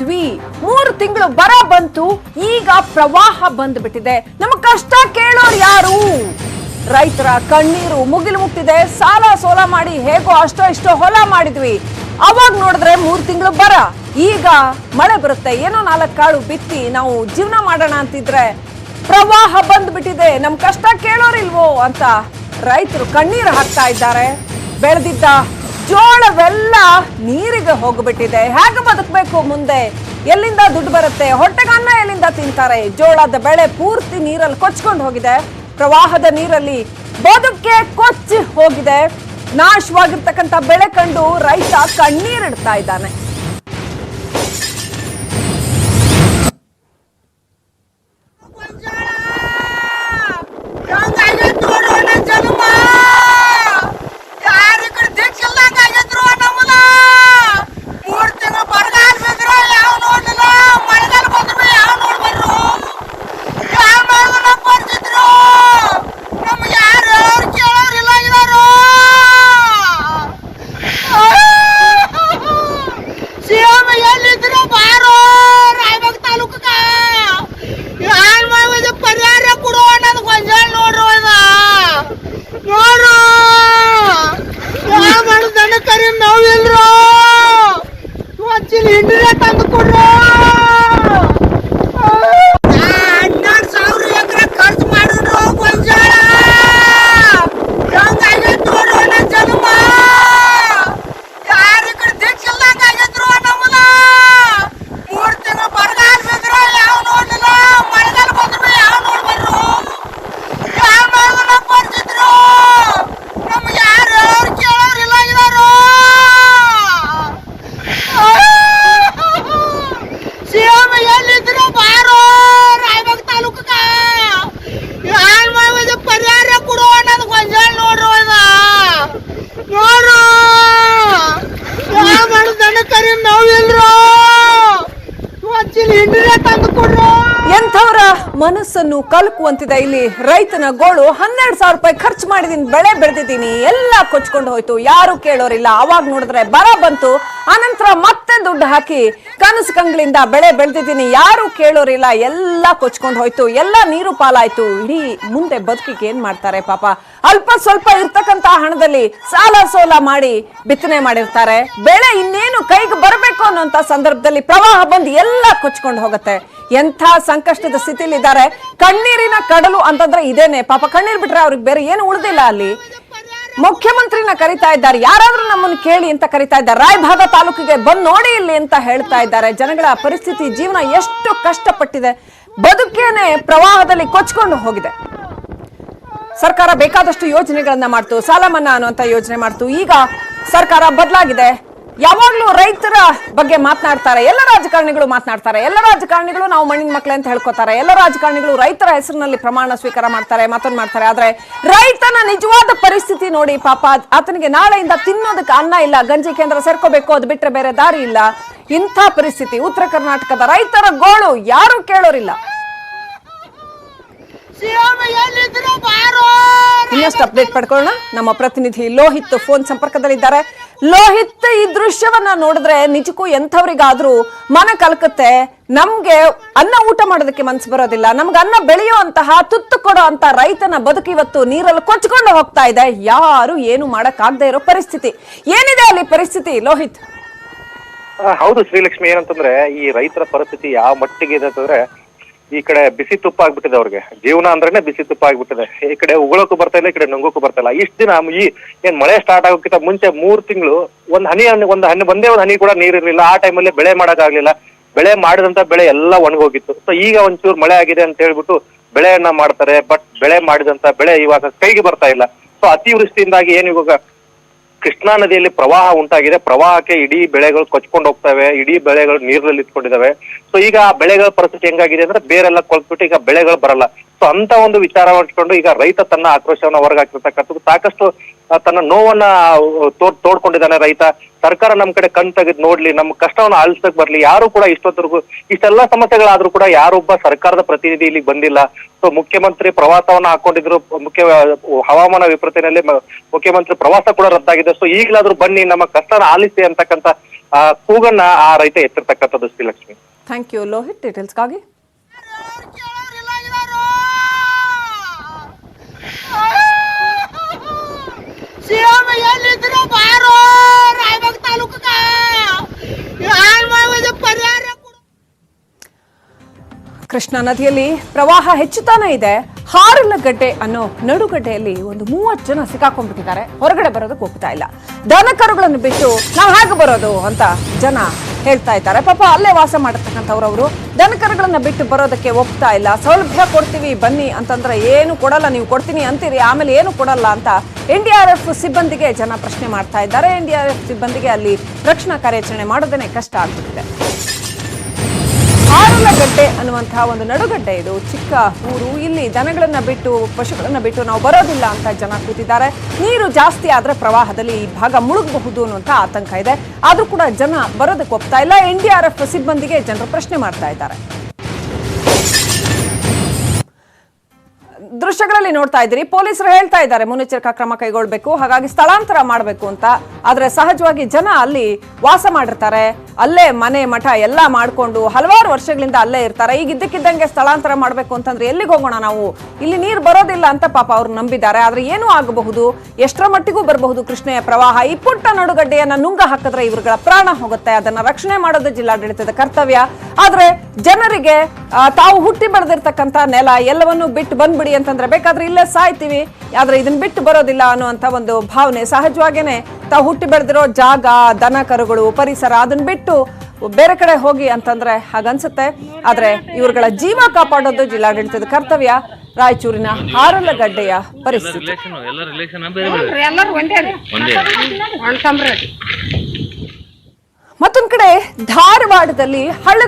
ದ್ವಿ, ಮೂರು ತಿಂಗಳು ಬರ ಬಂತು, ಈಗ ಪ್ರವಾಹ ಬಂದ್ಬಿಟ್ಟಿದೆ. ನಮ್ಮ ಕಷ್ಟ ಕೇಳೋರು ಯಾರು? ರೈತರ ಕಣ್ಣೀರು ಮುಗಿಲು ಮುಟ್ಟಿದೆ. ಸಾಲ ಸೋಲ ಮಾಡಿ ಹೇಗೋ ಅಷ್ಟೋ ಇಷ್ಟೋ ಹೊಲ ಮಾಡಿದ್ವಿ. ಅವಾಗ ನೋಡಿದ್ರೆ ಮೂರು ತಿಂಗಳು ಬರ. ಈಗ ಮಳೆ ಬರುತ್ತೆ. ಏನೋ ನಾಲ್ಕು ಕಾಳು ಬಿತ್ತಿ ನಾವು ಜೀವನ ಮಾಡೋಣ ಅಂತಿದ್ರೆ ಪ್ರವಾಹ ಬಂದ್ಬಿಟ್ಟಿದೆ. ನಮ್ಮ ಕಷ್ಟ ಕೇಳೋರಿಲ್ವೋ ಅಂತ ರೈತರು ಕಣ್ಣೀರು ಹಾಕ್ತಾ ಇದ್ದಾರೆ. ಬೆಳೆದಿದ್ದ ಜೋಳವೆಲ್ಲ ನೀರಿಗೆ ಹೋಗ್ಬಿಟ್ಟಿದೆ. ಹೇಗೆ ಬದುಕಬೇಕು ಮುಂದೆ? ಎಲ್ಲಿಂದ ದುಡ್ಡು ಬರುತ್ತೆ? ಹೊಟ್ಟೆಗನ್ನ ಎಲ್ಲಿಂದ ತಿಂತಾರೆ? ಜೋಳದ ಬೆಳೆ ಪೂರ್ತಿ ನೀರಲ್ಲಿ ಕೊಚ್ಕೊಂಡು ಹೋಗಿದೆ. ಪ್ರವಾಹದ ನೀರಲ್ಲಿ ಬದುಕೆ ಕೊಚ್ಚಿ ಹೋಗಿದೆ. ನಾಶವಾಗಿರ್ತಕ್ಕಂಥ ಬೆಳೆ ಕಂಡು ರೈತ ಕಣ್ಣೀರಿಡ್ತಾ ಇದ್ದಾನೆ. ಮನಸ್ಸನ್ನು ಕಲಕುವಂತಿದೆ. ಇಲ್ಲಿ ರೈತನ ಗೋಳು ಹನ್ನೆರಡು ಸಾವಿರ ರೂಪಾಯಿ ಖರ್ಚು ಮಾಡಿದೀನಿ, ಬೆಳೆ ಬೆಳೆದಿದ್ದೀನಿ ಎಲ್ಲ ಕೊಚ್ಕೊಂಡು ಹೋಯ್ತು. ಯಾರು ಕೇಳೋರಿಲ್ಲ. ಅವಾಗ ನೋಡಿದ್ರೆ ಬರ ಬಂತು. ಆನಂತರ ಮತ್ತೆ ದುಡ್ಡು ಹಾಕಿ ಕನಸು ಕಂಗಳಿಂದ ಬೆಳೆ ಬೆಳೆದಿದ್ದೀನಿ ಯಾರು ಕೇಳೋರಿಲ್ಲ. ಎಲ್ಲ ಕೊಚ್ಕೊಂಡು ಹೋಯ್ತು. ಎಲ್ಲ ನೀರು ಪಾಲಾಯ್ತು. ಇಡೀ ಮುಂದೆ ಬದುಕಿಗೆ ಏನ್ ಮಾಡ್ತಾರೆ ಪಾಪ. ಅಲ್ಪ ಸ್ವಲ್ಪ ಇರ್ತಕ್ಕಂತ ಹಣದಲ್ಲಿ ಸಾಲ ಸೋಲ ಮಾಡಿ ಬಿತ್ತನೆ ಮಾಡಿರ್ತಾರೆ. ಬೆಳೆ ಇನ್ನೇನು ಕೈಗೆ ಬರಬೇಕು ಅನ್ನೋಂತ ಸಂದರ್ಭದಲ್ಲಿ ಪ್ರವಾಹ ಬಂದು ಎಲ್ಲ ಕೊಚ್ಕೊಂಡು ಹೋಗುತ್ತೆ. ಎಂಥ ಸಂಕಷ್ಟದ ಸ್ಥಿತಿಲಿ ಕಣ್ಣೀರಿನ ಕಡಲು ಅಂತಂದ್ರೆ ಇದೇನೆ. ಪಾಪ ಕಣ್ಣೀರ್ ಬಿಟ್ರೆ ಅವ್ರಿಗೆ ಬೇರೆ ಏನು ಉಳಿದಿಲ್ಲ ಅಲ್ಲಿ. ಮುಖ್ಯಮಂತ್ರಿನ ಕರಿತಾ ಇದ್ದಾರೆ. ಯಾರಾದ್ರೂ ನಮ್ಮನ್ನು ಕೇಳಿ ಅಂತ ಕರಿತಾ ಇದ್ದಾರೆ. ರಾಯಭಾಗ ತಾಲೂಕಿಗೆ ಬಂದ್ ನೋಡಿ ಇಲ್ಲಿ ಅಂತ ಹೇಳ್ತಾ ಇದ್ದಾರೆ. ಜನಗಳ ಪರಿಸ್ಥಿತಿ, ಜೀವನ ಎಷ್ಟು ಕಷ್ಟಪಟ್ಟಿದೆ. ಬದುಕೇನೆ ಪ್ರವಾಹದಲ್ಲಿ ಕೊಚ್ಕೊಂಡು ಹೋಗಿದೆ. ಸರ್ಕಾರ ಬೇಕಾದಷ್ಟು ಯೋಜನೆಗಳನ್ನ ಮಾಡ್ತು. ಸಾಲ ಮನ್ನಾ ಅನ್ನುವಂತ ಯೋಜನೆ ಮಾಡ್ತು. ಈಗ ಸರ್ಕಾರ ಬದಲಾಗಿದೆ. ಯಾವಾಗ್ಲೂ ರೈತರ ಬಗ್ಗೆ ಮಾತನಾಡ್ತಾರೆ ಎಲ್ಲ ರಾಜಕಾರಣಿಗಳು ಮಾತನಾಡ್ತಾರೆ ಎಲ್ಲ ರಾಜಕಾರಣಿಗಳು ನಾವು ಮಣ್ಣಿನ ಮಕ್ಕಳೇ ಅಂತ ಹೇಳ್ಕೊತಾರೆ ಎಲ್ಲ ರಾಜಕಾರಣಿಗಳು ರೈತರ ಹೆಸರಿನಲ್ಲಿ ಪ್ರಮಾಣ ಸ್ವೀಕಾರ ಮಾಡ್ತಾರೆ ಮಾತನ್ನು ಮಾಡ್ತಾರೆ ಆದ್ರೆ ರೈತನ ನಿಜವಾದ ಪರಿಸ್ಥಿತಿ ನೋಡಿ ಪಾಪ ಆತನಿಗೆ ನಾಳೆಯಿಂದ ತಿನ್ನೋದಕ್ಕೆ ಅನ್ನ ಇಲ್ಲ ಗಂಜಿ ಕೇಂದ್ರ ಸೇರ್ಕೋಬೇಕು ಅದು ಬಿಟ್ರೆ ಬೇರೆ ದಾರಿ ಇಲ್ಲ. ಇಂಥ ಪರಿಸ್ಥಿತಿ ಉತ್ತರ ಕರ್ನಾಟಕದ ರೈತರ ಗೋಳು ಯಾರು ಕೇಳೋರಿಲ್ಲ. ಇನ್ನಷ್ಟು ಅಪ್ಡೇಟ್ ಪಡ್ಕೊಳ್ಳೋಣ. ನಮ್ಮ ಪ್ರತಿನಿಧಿ ಲೋಹಿತ್ ಫೋನ್ ಸಂಪರ್ಕದಲ್ಲಿದ್ದಾರೆ. ಲೋಹಿತ್ ಈ ದೃಶ್ಯವನ್ನ ನೋಡಿದ್ರೆ ನಿಜಕ್ಕೂ ಎಂಥವ್ರಿಗಾದ್ರೂ ಮನ ಕಲ್ಕತ್ತೆ, ನಮ್ಗೆ ಅನ್ನ ಊಟ ಮಾಡೋದಕ್ಕೆ ಮನ್ಸು ಬರೋದಿಲ್ಲ. ನಮ್ಗೆ ಅನ್ನ ಬೆಳೆಯುವಂತಹ, ತುತ್ತು ಕೊಡೋ ಅಂತ ರೈತನ ಬದುಕು ಇವತ್ತು ನೀರಲ್ಲಿ ಕೊಚ್ಕೊಂಡು ಹೋಗ್ತಾ ಇದೆ. ಯಾರು ಏನು ಮಾಡಕ್ ಆಗದೆ ಇರೋ ಪರಿಸ್ಥಿತಿ. ಏನಿದೆ ಅಲ್ಲಿ ಪರಿಸ್ಥಿತಿ, ಲೋಹಿತ್? ಹೌದು ಶ್ರೀಲಕ್ಷ್ಮಿ, ಏನಂತಂದ್ರೆ ಈ ರೈತರ ಪರಿಸ್ಥಿತಿ ಯಾವ ಮಟ್ಟಿಗೆ ಇದೆ ಅಂತಂದ್ರೆ ಈ ಕಡೆ ಬಿಸಿ ತುಪ್ಪ ಆಗ್ಬಿಟ್ಟಿದೆ ಅವ್ರಿಗೆ. ಜೀವನ ಅಂದ್ರೇನೆ ಬಿಸಿ ತುಪ್ಪ ಆಗ್ಬಿಟ್ಟಿದೆ. ಈ ಕಡೆ ಉಗಳಕ್ಕೂ ಬರ್ತಾ ಇಲ್ಲ, ಈ ಕಡೆ ನುಂಗೋಕ್ಕೂ ಬರ್ತಾ ಇಲ್ಲ. ಇಷ್ಟು ದಿನ ಈ ಏನ್ ಮಳೆ ಸ್ಟಾರ್ಟ್ ಆಗೋಕ್ಕಿಂತ ಮುಂಚೆ ಮೂರು ತಿಂಗಳು ಒಂದ್ ಹನಿ ಹಣ್ಣು- ಒಂದ್ ಹಣ್ಣು ಒಂದೇ ಒಂದ್ ಹನಿ ಕೂಡ ನೀರಿರ್ಲಿಲ್ಲ ಆ ಟೈಮಲ್ಲಿ ಬೆಳೆ ಮಾಡಕ್ಕಾಗ್ಲಿಲ್ಲ ಬೆಳೆ ಮಾಡಿದಂತ ಬೆಳೆ ಎಲ್ಲ ಒಣಗೋಗಿತ್ತು. ಸೊ ಈಗ ಒಂಚೂರು ಮಳೆ ಆಗಿದೆ ಅಂತ ಹೇಳ್ಬಿಟ್ಟು ಬೆಳೆಯನ್ನ ಮಾಡ್ತಾರೆ. ಬಟ್ ಬೆಳೆ ಮಾಡಿದಂತ ಬೆಳೆ ಇವಾಗ ಕೈಗೆ ಬರ್ತಾ ಇಲ್ಲ. ಸೊ ಅತಿವೃಷ್ಟಿಯಿಂದಾಗಿ ಏನು ಇವಾಗ ಕೃಷ್ಣಾ ನದಿಯಲ್ಲಿ ಪ್ರವಾಹ ಉಂಟಾಗಿದೆ. ಪ್ರವಾಹಕ್ಕೆ ಇಡೀ ಬೆಳೆಗಳು ಕೊಚ್ಕೊಂಡು ಹೋಗ್ತವೆ. ಇಡೀ ಬೆಳೆಗಳು ನೀರಲ್ಲಿ ಇಟ್ಕೊಂಡಿದ್ದಾವೆ. ಸೊ ಈಗ ಆ ಬೆಳೆಗಳ ಪರಿಸ್ಥಿತಿ ಹೆಂಗಾಗಿದೆ ಅಂದ್ರೆ ಬೇರೆಲ್ಲ ಕೊಲ್ಬಿಟ್ಟು ಈಗ ಬೆಳೆಗಳು ಬರಲ್ಲ. ಸೊ ಅಂತ ಒಂದು ವಿಚಾರ ಈಗ ರೈತ ತನ್ನ ಆಕ್ರೋಶವನ್ನ ಹೊರಗಾಕಿರ್ತಕ್ಕಂಥದ್ದು ಸಾಕಷ್ಟು ತನ್ನ ನೋವನ್ನ ತೋಡ್ ತೋಡ್ಕೊಂಡಿದ್ದಾನೆ ರೈತ. ಸರ್ಕಾರ ನಮ್ ಕಡೆ ಕಣ್ ತೆಗೆದು ನೋಡ್ಲಿ ನಮ್ಮ ಕಷ್ಟವನ್ನ ಆಲಿಸಕ್ ಬರ್ಲಿ, ಯಾರು ಕೂಡ ಇಷ್ಟೊತ್ತರೆಗೂ ಇಷ್ಟೆಲ್ಲಾ ಸಮಸ್ಯೆಗಳಾದ್ರೂ ಕೂಡ ಯಾರೊಬ್ಬ ಸರ್ಕಾರದ ಪ್ರತಿನಿಧಿ ಇಲ್ಲಿ ಬಂದಿಲ್ಲ. ಸೊ ಮುಖ್ಯಮಂತ್ರಿ ಪ್ರವಾಸವನ್ನ ಹಾಕೊಂಡಿದ್ರು, ಮುಖ್ಯ ಹವಾಮಾನ ವಿಪತ್ತಿನಲ್ಲಿ ಮುಖ್ಯಮಂತ್ರಿ ಪ್ರವಾಸ ಕೂಡ ರದ್ದಾಗಿದೆ. ಸೊ ಈಗಲಾದ್ರೂ ಬನ್ನಿ, ನಮ್ಮ ಕಷ್ಟನ ಆಲಿಸಿ ಅಂತಕ್ಕಂತ ಆ, ಕೂಗನ್ನ ಆ ರೈತ ಎತ್ತಿರ್ತಕ್ಕಂಥದ್ದು ಶ್ರೀಲಕ್ಷ್ಮಿ. ಥ್ಯಾಂಕ್ ಯು ಲೋಹಿತ್ ಡೀಟೇಲ್ಸ್ಗಾಗಿ ಕೇಳೋರಿಲ್ಲ ಇದಾರು ಸಿಎಂ ಎಲ್ಲಿದ್ರು ಬಾರೋ ರಾಯಬಾಗ್ ತಾಲೂಕಕ್ಕ ಯಾರು ಮಾಡಿದ ಪರಿಹಾರ ಕೊಡು ಕೃಷ್ಣಾ ನದಿಯಲ್ಲಿ ಪ್ರವಾಹ ಹೆಚ್ಚುತ್ತಾನೆ ಇದೆ. ಹಾರಲಗಡ್ಡೆ ಅನ್ನೋ ನಡುಗಡ್ಡೆಯಲ್ಲಿ ಒಂದು ಮೂವತ್ತು ಜನ ಸಿಕ್ಕಾಕೊಂಡ್ಬಿಟ್ಟಿದ್ದಾರೆ. ಹೊರಗಡೆ ಬರೋದಕ್ಕೆ ಒಪ್ತಾ ಇಲ್ಲ. ದನ ಕರುಗಳನ್ನು ಬಿಟ್ಟು ನಾವು ಹೇಗೆ ಬರೋದು ಅಂತ ಜನ ಹೇಳ್ತಾ ಇದ್ದಾರೆ. ಪಾಪ ಅಲ್ಲೇ ವಾಸ ಮಾಡತಕ್ಕಂಥವ್ರವರು ಅವರು. ದನ ಕರುಗಳನ್ನ ಬಿಟ್ಟು ಬರೋದಕ್ಕೆ ಒಪ್ತಾ ಇಲ್ಲ. ಸೌಲಭ್ಯ ಕೊಡ್ತೀವಿ, ಬನ್ನಿ ಅಂತಂದ್ರೆ ಏನು ಕೊಡಲ್ಲ, ನೀವು ಕೊಡ್ತೀನಿ ಅಂತೀರಿ, ಆಮೇಲೆ ಏನು ಕೊಡಲ್ಲ ಅಂತ ಎನ್ ಡಿ ಆರ್ ಎಫ್ ಸಿಬ್ಬಂದಿಗೆ ಜನ ಪ್ರಶ್ನೆ ಮಾಡ್ತಾ ಇದ್ದಾರೆ. ಎನ್ ಡಿ ಆರ್ ಎಫ್ ಸಿಬ್ಬಂದಿಗೆ ಅಲ್ಲಿ ರಕ್ಷಣಾ ಕಾರ್ಯಾಚರಣೆ ಮಾಡೋದೇ ಕಷ್ಟ ಆಗ್ಬಿಟ್ಟಿದೆ. ಆರಲಗಡ್ಡೆ ಅನ್ನುವಂತಹ ಒಂದು ನಡುಗಡ್ಡೆ ಇದು. ಚಿಕ್ಕ ಊರು, ಇಲ್ಲಿ ದನಗಳನ್ನ ಬಿಟ್ಟು, ಪಶುಗಳನ್ನ ಬಿಟ್ಟು ನಾವು ಬರೋದಿಲ್ಲ ಅಂತ ಜನ ಕೂತಿದ್ದಾರೆ. ನೀರು ಜಾಸ್ತಿ ಆದ್ರೆ ಪ್ರವಾಹದಲ್ಲಿ ಈ ಭಾಗ ಮುಳುಗಬಹುದು ಅನ್ನುವಂಥ ಆತಂಕ ಇದೆ. ಆದ್ರೂ ಕೂಡ ಜನ ಬರೋದಕ್ಕೆ ಒಪ್ತಾ ಇಲ್ಲ. ಎನ್ ಡಿ ಆರ್ ಎಫ್ ಸಿಬ್ಬಂದಿಗೆ ಜನರು ಪ್ರಶ್ನೆ ಮಾಡ್ತಾ ಇದ್ದಾರೆ. ದೃಶ್ಯಗಳಲ್ಲಿ ನೋಡ್ತಾ ಇದ್ದೀರಿ. ಪೊಲೀಸರು ಹೇಳ್ತಾ ಇದ್ದಾರೆ ಮುನ್ನೆಚ್ಚರಿಕಾ ಕ್ರಮ ಕೈಗೊಳ್ಬೇಕು, ಹಾಗಾಗಿ ಸ್ಥಳಾಂತರ ಮಾಡಬೇಕು ಅಂತ. ಆದರೆ ಸಹಜವಾಗಿ ಜನ ಅಲ್ಲಿ ವಾಸ ಮಾಡಿರ್ತಾರೆ. ಅಲ್ಲೇ ಮನೆ ಮಠ ಎಲ್ಲ ಮಾಡಿಕೊಂಡು ಹಲವಾರು ವರ್ಷಗಳಿಂದ ಅಲ್ಲೇ ಇರ್ತಾರೆ. ಈಗ ಇದ್ದಕ್ಕಿದ್ದಂಗೆ ಸ್ಥಳಾಂತರ ಮಾಡಬೇಕು ಅಂತಂದ್ರೆ ಎಲ್ಲಿಗೆ ಹೋಗೋಣ ನಾವು? ಇಲ್ಲಿ ನೀರು ಬರೋದಿಲ್ಲ ಅಂತ ಪಾಪ ಅವ್ರು ನಂಬಿದ್ದಾರೆ. ಆದರೆ ಏನೂ ಆಗಬಹುದು. ಎಷ್ಟರ ಮಟ್ಟಿಗೂ ಬರಬಹುದು ಕೃಷ್ಣೆಯ ಪ್ರವಾಹ? ಈ ಪುಟ್ಟ ನಡುಗಡ್ಡೆಯನ್ನ ನುಂಗ ಹಾಕಿದ್ರೆ ಇವರುಗಳ ಪ್ರಾಣ ಹೋಗುತ್ತೆ. ಅದನ್ನ ರಕ್ಷಣೆ ಮಾಡೋದು ಜಿಲ್ಲಾಡಳಿತದ ಕರ್ತವ್ಯ. ಆದರೆ ಜನರಿಗೆ ತಾವು ಹುಟ್ಟಿ ಬೆಳೆದಿರ್ತಕ್ಕಂಥ ನೆಲ ಎಲ್ಲವನ್ನು ಬಿಟ್ಟು ಬಂದ್ಬಿಡಿ ಅಂತಂದ್ರೆ ಬೇಕಾದ್ರೆ ಇಲ್ಲೇ ಸಾಯ್ತೀವಿ ಆದ್ರೆ ಇದನ್ನ ಬಿಟ್ಟು ಬರೋದಿಲ್ಲ ಅನ್ನುವಂತ ಒಂದು ಭಾವನೆ. ಸಹಜವಾಗೇನೆ ತಾವು ಹುಟ್ಟಿ ಬೆಳೆದಿರೋ ಜಾಗ ದನ ಕರುಗಳು ಪರಿಸರ ಅದನ್ನ ಬಿಟ್ಟು ಬೇರೆ ಕಡೆ ಹೋಗಿ ಅಂತಂದ್ರೆ ಹಾಗನ್ಸುತ್ತೆ. ಆದ್ರೆ ಇವ್ರುಗಳ ಜೀವ ಕಾಪಾಡೋದು ಜಿಲ್ಲಾಡಳಿತದ ಕರ್ತವ್ಯ. ರಾಯಚೂರಿನ ಹಾರಲಗಡ್ಡೆಯ ಪರಿಸ್ಥಿತಿ. ಮತ್ತೊಂದ್ ಕಡೆ ಧಾರವಾಡದಲ್ಲಿ ಹಳ್ಳದ